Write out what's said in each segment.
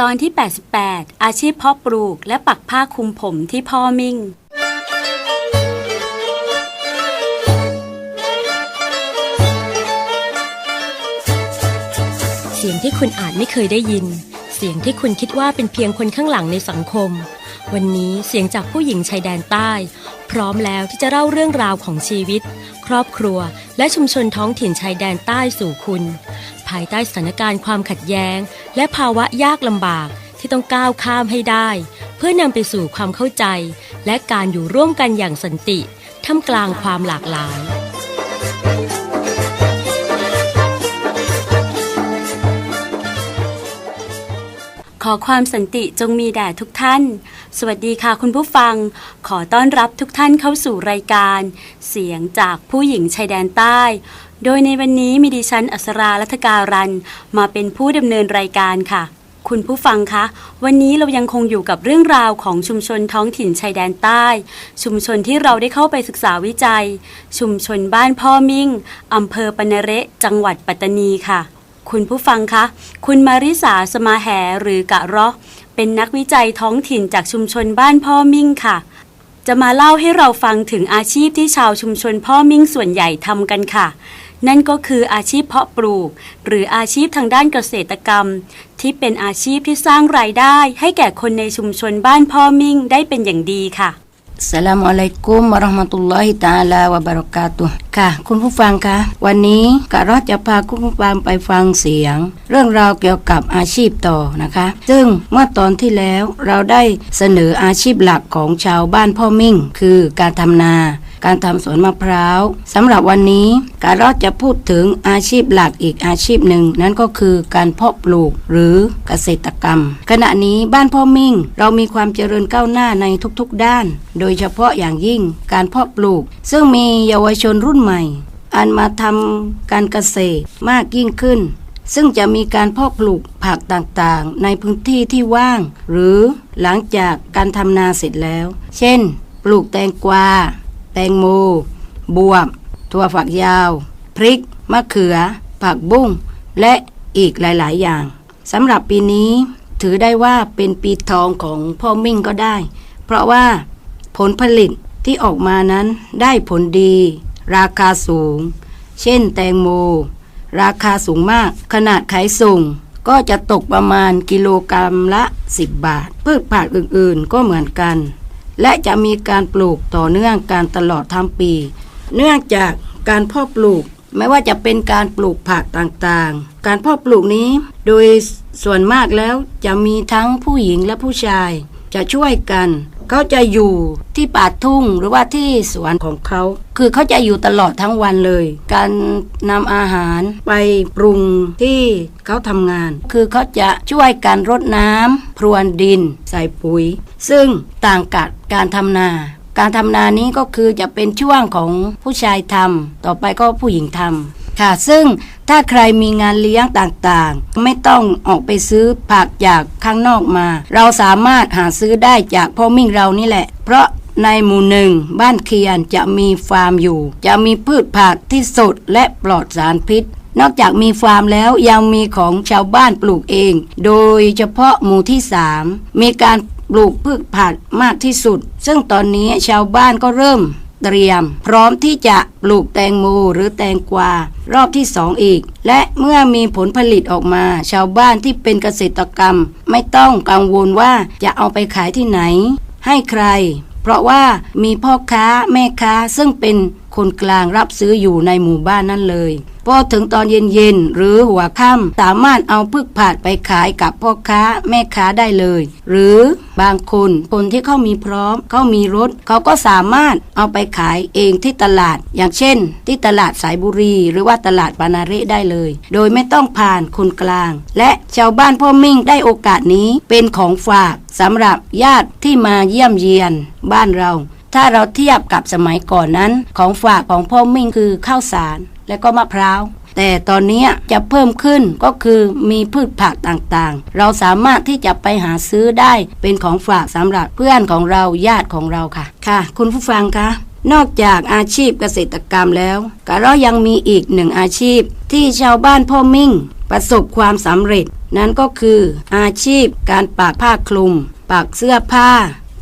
ตอนที่ 88 อาชีพพาะปลูกและปักผ้าคลุมผมที่พ่อมิ่ง เสียงที่คุณอาจไม่เคยได้ยิน เสียงที่คุณคิดว่าเป็นเพียงคนข้างหลังในสังคม วันนี้เสียงจากผู้หญิงชายแดนใต้ พร้อมแล้วที่จะเล่าเรื่องราวของชีวิต ครอบครัว และชุมชนท้องถิ่นชายแดนใต้สู่คุณ ภายใต้สถานการณ์ความขัดแย้ง และภาวะยากลำบากที่ต้องก้าวข้ามให้ได้ เพื่อนำไปสู่ความเข้าใจ และการอยู่ร่วมกันอย่างสันติท่ามกลางความหลากหลายขอความสันติจงมีแด่ทุกท่าน สวัสดีค่ะคุณผู้ฟัง ขอต้อนรับทุกท่านเข้าสู่รายการ เสียงจากผู้หญิงชายแดนใต้ โดยในวันนี้มีดิฉันอัสรารัตการัน มาเป็นผู้ดำเนินรายการค่ะ คุณผู้ฟังคะ วันนี้เรายังคงอยู่กับเรื่องราวของชุมชนท้องถิ่นชายแดนใต้ ชุมชนที่เราได้เข้าไปศึกษาวิจัย ชุมชนบ้านพ่อมิ่งอำเภอปนเระจังหวัดปัตตานีค่ะ คุณผู้ฟังคะ คุณมาริสาสมาแหหรือกะเราะ เป็นนักวิจัยท้องถิ่นจากชุมชนบ้านพ่อมิ่งค่ะ จะมาเล่าให้เราฟังถึงอาชีพที่ชาวชุมชนพ่อมิ่งส่วนใหญ่ทำกันค่ะ นั่นก็คืออาชีพเพาะปลูก หรืออาชีพทางด้านเกษตรกรรม ที่เป็นอาชีพที่สร้างรายได้ให้แก่คนในชุมชนบ้านพ่อมิ่งได้เป็นอย่างดีค่ะ Assalamualaikum warahmatullahi taala wabarakatuh ค่ะ คุณผู้ฟังคะวันนี้กะรอดจะพาคุณผู้ฟังไปฟังเสียง เรื่องราวเกี่ยวกับอาชีพต่อนะคะ ซึ่งเมื่อตอนที่แล้วเราได้เสนออาชีพหลักของชาวบ้านพ่อมิ่ง คือการทำนา การทำสวนมะพร้าวสำหรับวันนี้กะรอดจะพูดถึงอาชีพหลักอีกอาชีพหนึ่ง นั่นก็คือการเพาะปลูกหรือเกษตรกรรม ขณะนี้บ้านพ่อมิ่ง เรามีความเจริญก้าวหน้าในทุกๆด้าน โดยเฉพาะอย่างยิ่งการเพาะปลูก ซึ่งมีเยาวชนรุ่นใหม่ อันมาทำการเกษตรมากยิ่งขึ้นซึ่งจะมีการเพาะปลูกผักต่างๆ ในพื้นที่ที่ว่าง หรือหลังจากการทำนาเสร็จแล้ว เช่น ปลูกแตงกวา แตงโม บวบถั่วฝักยาว พริก มะเขือ ผักบุ้ง และอีกหลาย ๆ อย่างสำหรับปีนี้ถือได้ว่าเป็นปีทองของพ่อมิ่งก็ได้ เพราะว่าผลผลิตที่ออกมานั้นได้ผลดี ราคาสูง เช่นแตงโม ราคาสูงมาก ขนาดขายส่งก็จะตกประมาณกิโลกรรัมละ 10 บาทพืชผักอื่นๆก็เหมือนกัน และจะมีการปลูกต่อเนื่องการตลอดทั้งปี เนื่องจากการเพาะปลูกไม่ว่าจะเป็นการปลูกผักต่างๆ การเพาะปลูกนี้ โดยส่วนมากแล้วจะมีทั้งผู้หญิงและผู้ชาย จะช่วยกัน เขาจะอยู่ที่ป่าทุ่งหรือว่าที่สวนของเขา คือเขาจะอยู่ตลอดทั้งวันเลย การนำอาหารไปปรุงที่เขาทำงาน คือเขาจะช่วยกันรดน้ำพรวนดิน ใส่ปุ๋ย ซึ่งต่างกับการทำนา การทำนานี้ก็คือจะเป็นช่วงของผู้ชายทำต่อไปก็ผู้หญิงทำค่ะ ซึ่งถ้าใครมีงานเลี้ยงต่างๆ ไม่ต้องออกไปซื้อผักจากข้างนอกมา เราสามารถหาซื้อได้จากพ่อมิ่งเรานี่แหละ เพราะในหมู่หนึ่งบ้านเคียนจะมีฟาร์มอยู่ จะมีพืชผักที่สดและปลอดสารพิษ นอกจากมีฟาร์มแล้วยังมีของชาวบ้านปลูกเอง โดยเฉพาะหมู่ที่สามมีการ ปลูกพืชผักมากที่สุด ซึ่งตอนนี้ชาวบ้านก็เริ่มเตรียม พร้อมที่จะปลูกแตงโมหรือแตงกวารอบที่สองอีก และเมื่อมีผลผลิตออกมา ชาวบ้านที่เป็นเกษตรกรรม ไม่ต้องกังวลว่าจะเอาไปขายที่ไหน ให้ใคร เพราะว่ามีพ่อค้าแม่ค้าซึ่งเป็นคนกลางรับซื้ออยู่ในหมู่บ้านนั่นเลย พอถึงตอนเย็นๆหรือหัวค่ำสามารถเอาพืชผักไปขายกับพ่อค้าแม่ค้าได้เลย หรือบางคนคนที่เขามีพร้อมเขามีรถเขาก็สามารถเอาไปขายเองที่ตลาด อย่างเช่น ที่ตลาดสายบุรี หรือว่าตลาดปานาเรได้เลย โดยไม่ต้องผ่านคนกลาง และชาวบ้านพ่อมิ่งได้โอกาสนี้เป็นของฝากสำหรับญาติที่มาเยี่ยมเยียนบ้านเรา ถ้าเราเทียบกับสมัยก่อนนั้น ของฝากของพ่อมิ่งคือข้าวสาร และก็มะพร้าว แต่ตอนนี้จะเพิ่มขึ้นก็คือมีพืชผักต่างๆ เราสามารถที่จะไปหาซื้อได้เป็นของฝากสำหรับเพื่อนของเราญาติของเราค่ะ ค่ะ คุณผู้ฟังคะนอกจากอาชีพเกษตรกรรมแล้วก็เรายังมีอีกหนึ่งอาชีพ ที่ชาวบ้านพ่อมิ่ง ประสบความสำเร็จ นั้นก็คืออาชีพการปากผ้าคลุม ปากเสื้อผ้า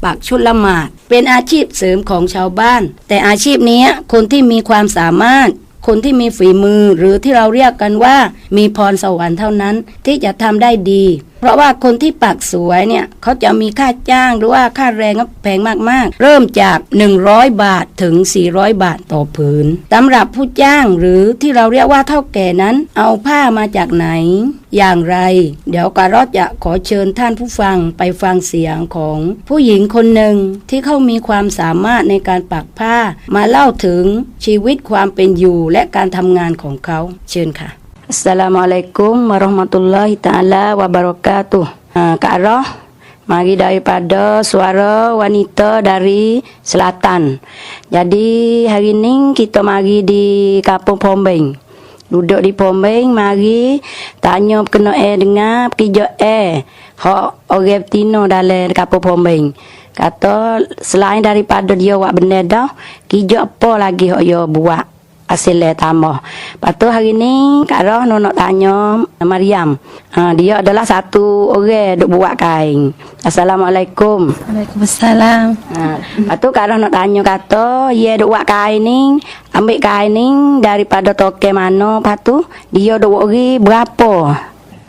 ปากชุดละหมาดเป็นอาชีพเสริมของชาวบ้าน แต่อาชีพนี้คนที่มีความสามารถ คนที่มีฝีมือหรือที่เราเรียกกันว่ามีพรสวรรค์เท่านั้นที่จะทำได้ดี เพราะว่าคนที่ปากสวยเนี่ยเขาจะมีค่าจ้างหรือว่าค่าแรงแพงมากๆ เริ่มจาก 100 บาทถึง 400 บาทต่อผืนสำหรับผู้จ้างหรือที่เราเรียกว่าเท่าแก่นั้น เอาผ้ามาจากไหน อย่างไร เดี๋ยวการอดจะขอเชิญท่านผู้ฟังไปฟังเสียงของผู้หญิงคนหนึ่งที่เขามีความสามารถในการปักผ้ามาเล่าถึงชีวิตความเป็นอยู่และการทำงานของเขาเชิญค่ะ Assalamualaikum warahmatullahi taala wabarakatuh. Ha, Kak Roh, mari daripada suara wanita dari selatan. Jadi hari ni kita mari di Kampung Pombeng. Duduk di Pombeng, mari tanya kena air dengar kerja air. Hak orang Tino dalam Kampung Pombeng. Kata selain daripada dia buat benda dah, kerja apa lagi hak dia buat? Hasil tambah. Lepas tu hari ni Kak Roh nak nak tanya Mariam. Ha, dia adalah satu orang duk buat kain. Assalamualaikum. Waalaikumsalam. Ha, lepas tu Kak Roh nak tanya kata, dia duk buat kain ni, ambil kain ni daripada toke mana, lepas tu dia duk buat berapa?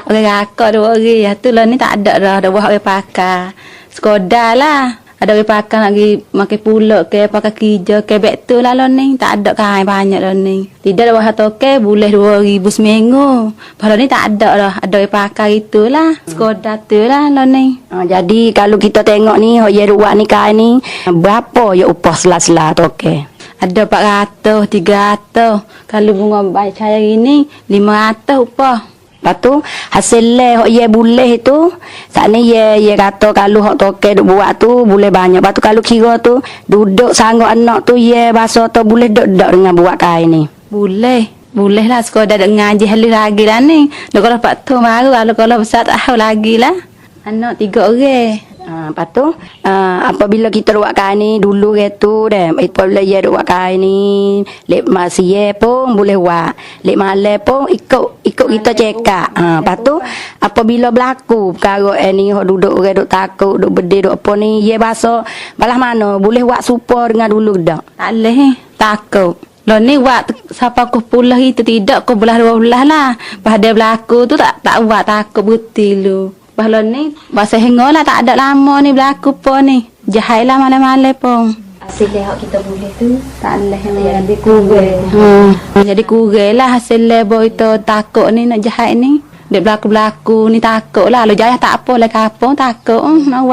Orang kakak. Yang tu lah ni tak ada dah. Dah buat orang pakai. Sekodah lah. Ada orang pakai lagi makan pulak ke, pakai kerja ke, beg tu lah lah ni. Tak ada kain banyak lah ni. Tidak ada buat satu ke, boleh dua ribu seminggu. Kalau ni tak ada dah. Ada orang pakai itulah. Sekodah tu lah lah ni. Ha, jadi kalau kita tengok ni, duk buat ni kain ni, berapa ya upah sela-sela toke? Ada 400, 300. Kalau bunga baik saya ini, 500 upah. Lepas tu hasil le hok ye boleh tu saat ni ye ye kata kalau hok toke duk buat tu boleh banyak. Lepas tu kalau kira tu duduk sanggup anak tu ye bahasa tu boleh duk duk dengan buat kain ni. Boleh. Boleh lah sekolah dah ngaji halus lagi lah ni. Kalau pak tu baru kalau besar tak lagi lah. Anak tiga orang. Ha, lepas tu uh, apabila kita buat kain ni dulu ke tu deh apabila duk buat kain ni lek masih pun boleh buat. Lek malam pun ikut ikut kita cekak. Ha, lepas tu apabila berlaku perkara eh ni hok duduk orang duk takut duk berdeh duk apa ni ye bahasa balah mana boleh buat supaya dengan dulu dak. Tak boleh eh. Takut. Lo ni buat siapa aku puluh itu tidak kau belah dua belah lah. Pada berlaku tu tak tak buat takut betul lu. Bahlo ni bahasa hengola tak ada lama ni berlaku apa ni. Jahai lah malam-malam pun. Hasil yang kita boleh tu tak ada yang jadi kurang. Hmm. Jadi kurang lah hasil lebo itu takut ni nak jahat ni. Dia berlaku-berlaku ni takut lah. Kalau jahat tak apa lah kapan takut. Hmm. Nak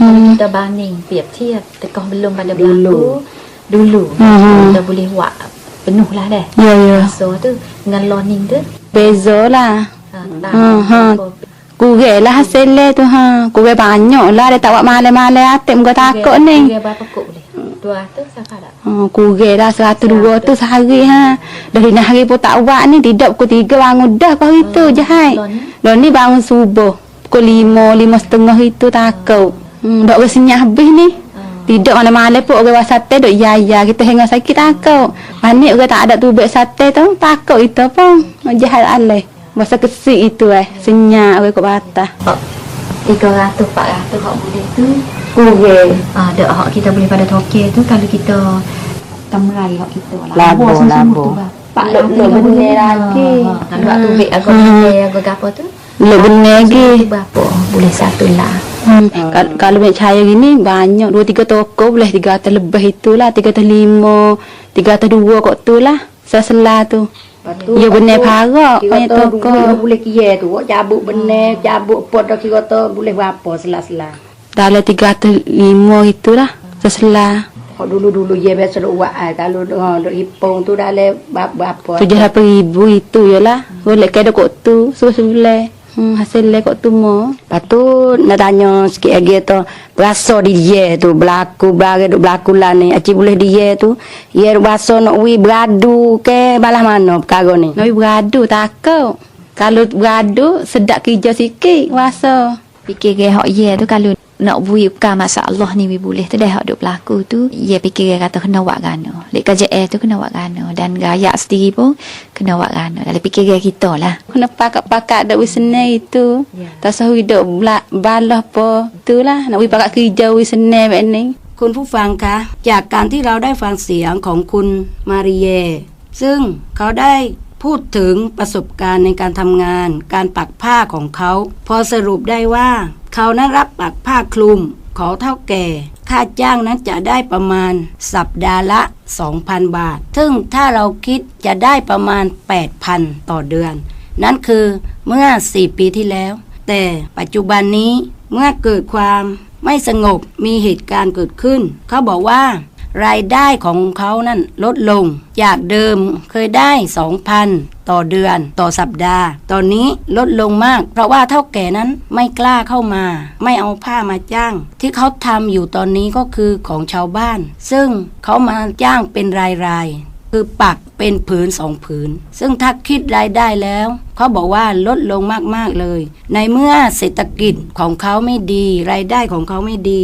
hmm. Kita banding tiap tiap tekoh belum pada berlaku. Dulu. Hmm. Kita boleh buat penuh lah dah. Ya, yeah, ya. Yeah. So tu dengan learning tu. Beza lah. Ha, hmm, tak. Ha. Kurang lah hasil le tu ha. Kurang banyak lah. Dia tak buat malam-malam atik muka takut ni. Kurang berapa kok boleh 200 siapa tak Ha, kurang lah seratus dua tu sehari ha. Lima hari pun tak buat ni. Tidak pukul tiga bangun dah kau itu Hmm, jahat. lo ni? Bangun subuh. Pukul lima, lima setengah itu takut. Hmm, dok senyap habis ni. Hmm. Tidak malam-malam pun orang sate dok ya ya kita hingga sakit takut. Panik orang tak ada tubik sate tu takut itu pun. Jahat alih. Masa kesik itu eh. Senyap orang kau batas. 300 400 hak boleh tu Kurang. ah dak hak kita boleh pada toke tu kalau kita kamrai hak kita Labo, semua labo. tu, Bang. Pak, boleh benar lah. lagi. Ha. kalau buat tubik agak Hmm. boleh agak gapo tu Lek benar lagi. berapa boleh satu lah Hmm. Kal- Kalau nak cahaya gini banyak dua tiga toko boleh tiga atas lebih itulah tiga atas lima tiga atas dua kok tu lah sesela tu. Ya benar parak Kira banyak tu dulu boleh kira tu. Hok cabut benar, cabut pot dah kira tu boleh berapa sela-sela. Dalam tiga atas lima itulah sesela. Hok dulu-dulu ye biasa duk buat ai kalau duk ha duk hipung tu dah le berapa. Tujuh lapan ribu itu je lah. Boleh kena kok tu sebelah Hmm, hasil le kok tu mo. Tu nak tanya sikit lagi tu Berasa di dia tu Berlaku berlaku duk berlaku lah ni Acik boleh di dia tu Ia berasa nak wi beradu ke Balah mana perkara ni Nabi beradu takut. Kalau beradu sedap kerja sikit rasa. fikir ke hak ye tu kalau nak bui bukan masalah ni we boleh tu dah hak duk berlaku tu ia fikir kata kena buat gano lek KJL tu kena buat gano dan gaya sendiri pun kena buat gano dalam fikir kita lah Kena pakat-pakat dak wis senai itu. Ya. Tak usah hidup bela- balah apa. Itulah nak wis pakat kerja wis senai mek ni. คุณผู้ฟังคะ จากการที่เราได้ฟังเสียงของคุณมาริเย ซึ่งเขาได้ พูดถึงประสบการณ์ในการทำงาน การปักผ้าของเขา พอสรุปได้ว่า เขานั้นรับปักผ้าคลุม ขอเท่าแก่ ค่าจ้างนั้นจะได้ประมาณสัปดาห์ละ 2,000 บาท ซึ่งถ้าเราคิดจะได้ประมาณ 8,000 ต่อเดือน นั่นคือเมื่อ 4 ปีที่แล้ว แต่ปัจจุบันนี้เมื่อเกิดความไม่สงบมีเหตุการณ์เกิดขึ้น เขาบอกว่า รายได้ของเขานั่นลดลง จากเดิมเคยได้ 2,000 ต่อเดือนต่อสัปดาห์ ตอนนี้ลดลงมาก เพราะว่าเท่าแก่นั้นไม่กล้าเข้ามา ไม่เอาผ้ามาจ้าง ที่เขาทำอยู่ตอนนี้ก็คือของชาวบ้าน ซึ่งเขามาจ้างเป็นรายๆคือปักเป็นผืนสองผืน ซึ่งถ้าคิดรายได้แล้ว เขาบอกว่าลดลงมากๆเลย ในเมื่อเศรษฐกิจของเขาไม่ดี รายได้ของเขาไม่ดี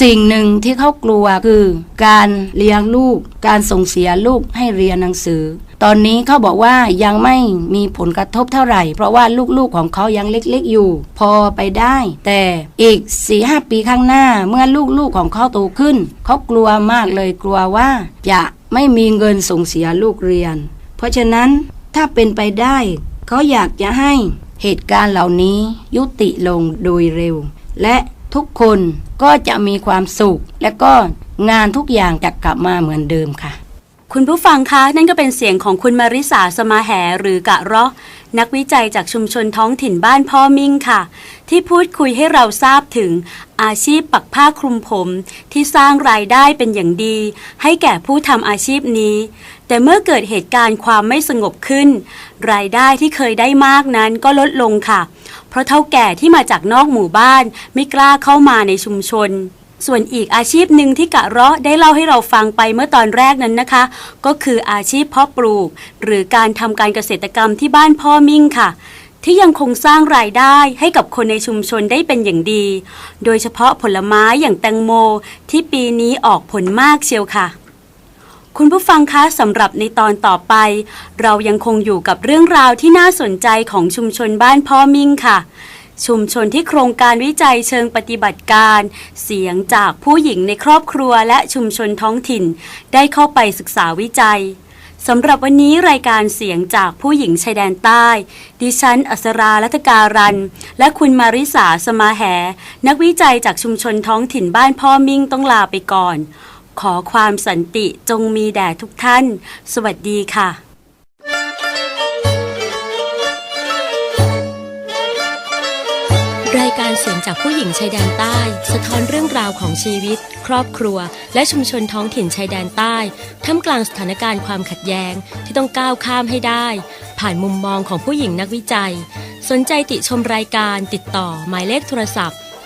สิ่งหนึ่งที่เขากลัวคือการเลี้ยงลูก การส่งเสียลูกให้เรียนหนังสือ ตอนนี้เขาบอกว่ายังไม่มีผลกระทบเท่าไหร่ เพราะว่าลูกๆของเขายังเล็กๆอยู่ พอไปได้ แต่อีกสี่ห้าปีข้างหน้าเมื่อลูกๆของเขาโตขึ้น เขากลัวมากเลยกลัวว่า จะไม่มีเงินส่งเสียลูกเรียน เพราะฉะนั้นถ้าเป็นไปได้ เขาอยากจะให้เหตุการณ์เหล่านี้ยุติลงโดยเร็ว และ ทุกคนก็จะมีความสุข และก็งานทุกอย่างจะกลับมาเหมือนเดิมค่ะ คุณผู้ฟังคะ นั่นก็เป็นเสียงของคุณมาริสาสมาแหหรือกะราะห์นักวิจัยจากชุมชนท้องถิ่นบ้านพ่อมิ่งค่ะ ที่พูดคุยให้เราทราบถึงอาชีพปักผ้าคลุมผมที่สร้างรายได้เป็นอย่างดี ให้แก่ผู้ทำอาชีพนี้ แต่เมื่อเกิดเหตุการณ์ความไม่สงบขึ้น รายได้ที่เคยได้มากนั้นก็ลดลงค่ะ เพราะเท่าแก่ที่มาจากนอกหมู่บ้านไม่กล้าเข้ามาในชุมชน ส่วนอีกอาชีพหนึ่งที่กะเราะได้เล่าให้เราฟังไปเมื่อตอนแรกนั้นนะคะ ก็คืออาชีพเพาะปลูก หรือการทำการเกษตรกรรมที่บ้านพ่อมิ่งค่ะที่ยังคงสร้างรายได้ให้กับคนในชุมชนได้เป็นอย่างดี โดยเฉพาะผลไม้อย่างแตงโมที่ปีนี้ออกผลมากเชียวค่ะ คุณผู้ฟังคะสำหรับในตอนต่อไป เรายังคงอยู่กับเรื่องราวที่น่าสนใจของชุมชนบ้านพ่อมิ่งค่ะ ชุมชนที่โครงการวิจัยเชิงปฏิบัติการ เสียงจากผู้หญิงในครอบครัวและชุมชนท้องถิ่น ได้เข้าไปศึกษาวิจัยสำหรับวันนี้รายการเสียงจากผู้หญิงชายแดนใต้ ดิฉัน อัสราลัตการัน และคุณมาริสาสมาแห นักวิจัยจากชุมชนท้องถิ่นบ้านพ่อมิ่งต้องลาไปก่อน ขอความสันติจงมีแด่ทุกท่าน สวัสดีค่ะรายการเสียงจากผู้หญิงชายแดนใต้ สะท้อนเรื่องราวของชีวิต ครอบครัว และชุมชนท้องถิ่นชายแดนใต้ท่ามกลางสถานการณ์ความขัดแย้งที่ต้องก้าวข้ามให้ได้ ผ่านมุมมองของผู้หญิงนักวิจัย สนใจติชมรายการติดต่อหมายเลขโทรศัพท์